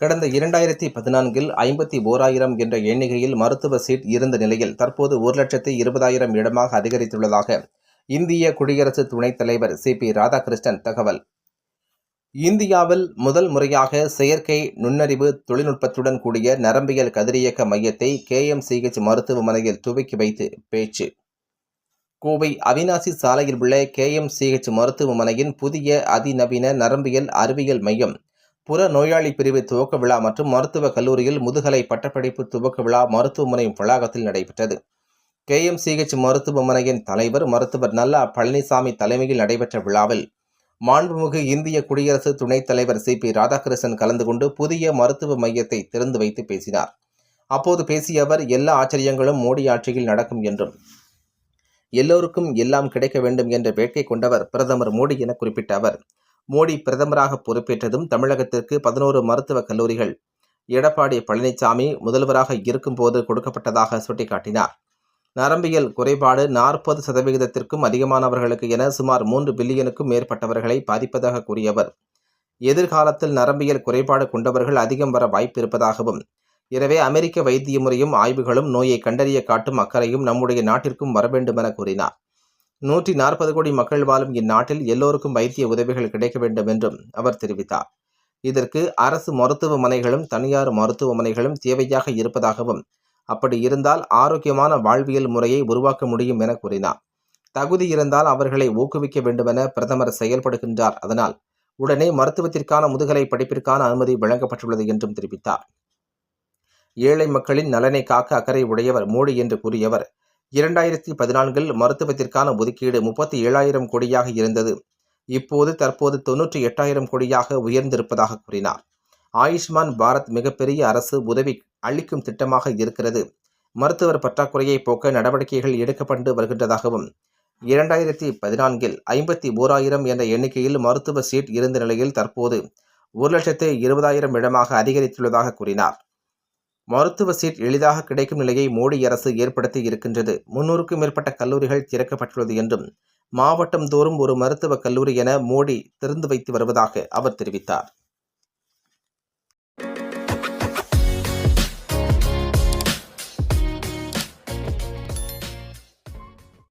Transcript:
கடந்த இரண்டாயிரத்தி பதினான்கில் ஐம்பத்தி ஓராயிரம் என்ற எண்ணிக்கையில் மருத்துவ சீட் இருந்த நிலையில் தற்போது ஒரு லட்சத்தி இருபதாயிரம் இடமாக அதிகரித்துள்ளதாக இந்திய குடியரசு துணைத் தலைவர் சி பி ராதாகிருஷ்ணன் தகவல். இந்தியாவில் முதல் முறையாக செயற்கை நுண்ணறிவு தொழில்நுட்பத்துடன் கூடிய நரம்பியல் கதிரியக்க மையத்தை கேஎம்சிஹெச் மருத்துவமனையில் துவக்கி வைத்து பேச்சு. கோவை அவினாசி சாலையில் உள்ள கேஎம்சிஹெச் மருத்துவமனையின் புதிய அதிநவீன நரம்பியல் அறிவியல் மையம் புற நோயாளி பிரிவு துவக்க விழா மற்றும் மருத்துவக் கல்லூரியில் முதுகலை பட்டப்படிப்பு துவக்க விழா மருத்துவமனை வளாகத்தில் நடைபெற்றது. கேஎம்சிஹெச் மருத்துவமனையின் தலைவர் மருத்துவர் நல்லா பழனிசாமி தலைமையில் நடைபெற்ற விழாவில் மாண்புமிகு இந்திய குடியரசு துணைத் தலைவர் சி. பி. ராதாகிருஷ்ணன் கலந்து கொண்டு புதிய மருத்துவ மையத்தை திறந்து வைத்து பேசினார். அப்போது பேசிய அவர் எல்லா ஆச்சரியங்களும் மோடி ஆட்சியில் நடக்கும் என்றும் எல்லோருக்கும் எல்லாம் கிடைக்க வேண்டும் என்ற வேட்கை கொண்டவர் பிரதமர் மோடி என குறிப்பிட்ட அவர் மோடி பிரதமராக பொறுப்பேற்றதும் தமிழகத்திற்கு பதினோரு மருத்துவக் கல்லூரிகள். எடப்பாடி பழனிசாமி முதல்வராக இருக்கும்போது கொடுக்கப்பட்டதாக சுட்டிக்காட்டினார். நரம்பியல் குறைபாடு நாற்பது சதவிகிதத்திற்கும் அதிகமானவர்களுக்கு என சுமார் மூன்று பில்லியனுக்கும் மேற்பட்டவர்களை பாதிப்பதாக கூறியவர். எதிர்காலத்தில் நரம்பியல் குறைபாடு கொண்டவர்கள் அதிகம் வர வாய்ப்பு இருப்பதாகவும் எனவே அமெரிக்க வைத்திய முறையும் ஆய்வுகளும் நோயை கண்டறிய காட்டும் அக்கறையும் நம்முடைய நாட்டிற்கும் வரவேண்டுமென என கூறினார். நூற்றி நாற்பது கோடி மக்கள் வாழும் இந்நாட்டில் எல்லோருக்கும் வைத்திய உதவிகள் கிடைக்க வேண்டும் என்றும் அவர் தெரிவித்தார். இதற்கு அரசு மருத்துவமனைகளும் தனியார் மருத்துவமனைகளும் தேவையாக இருப்பதாகவும் அப்படி இருந்தால் ஆரோக்கியமான வாழ்வியல் முறையை உருவாக்க முடியும் என கூறினார். தகுதி இருந்தால் அவர்களை ஊக்குவிக்க வேண்டுமென பிரதமர் செயல்படுகின்றார். அதனால் உடனே மருத்துவத்திற்கான முதுகலை படிப்பிற்கான அனுமதி வழங்கப்பட்டுள்ளது என்றும் தெரிவித்தார். ஏழை மக்களின் நலனை காக்க அக்கறை உடையவர் மோடி என்று கூறியவர் இரண்டாயிரத்தி பதினான்கில் மருத்துவத்திற்கான ஒதுக்கீடு முப்பத்தி ஏழாயிரம் கோடியாக இருந்தது. இப்போது தற்போது தொன்னூற்றி எட்டாயிரம் கோடியாக உயர்ந்திருப்பதாக கூறினார். ஆயுஷ்மான் பாரத் மிகப்பெரிய அரசு உதவி அளிக்கும் திட்டமாக இருக்கிறது. மருத்துவர் பற்றாக்குறையை போக்க நடவடிக்கைகள் எடுக்கப்பட்டு வருகின்றதாகவும் இரண்டாயிரத்தி பதினான்கில் ஐம்பத்தி ஓராயிரம் என்ற எண்ணிக்கையில் மருத்துவ சீட் இருந்த நிலையில் தற்போது ஒரு லட்சத்து இருபதாயிரம் இடமாக அதிகரித்துள்ளதாக கூறினார். மருத்துவ சீட் எளிதாக கிடைக்கும் நிலையை மோடி அரசு ஏற்படுத்தி இருக்கின்றது. முன்னூறுக்கும் மேற்பட்ட கல்லூரிகள் திறக்கப்பட்டுள்ளது என்றும் மாவட்டம் தோறும் ஒரு மருத்துவக் கல்லூரி என மோடி திறந்து வைத்து வருவதாக அவர் தெரிவித்தார்.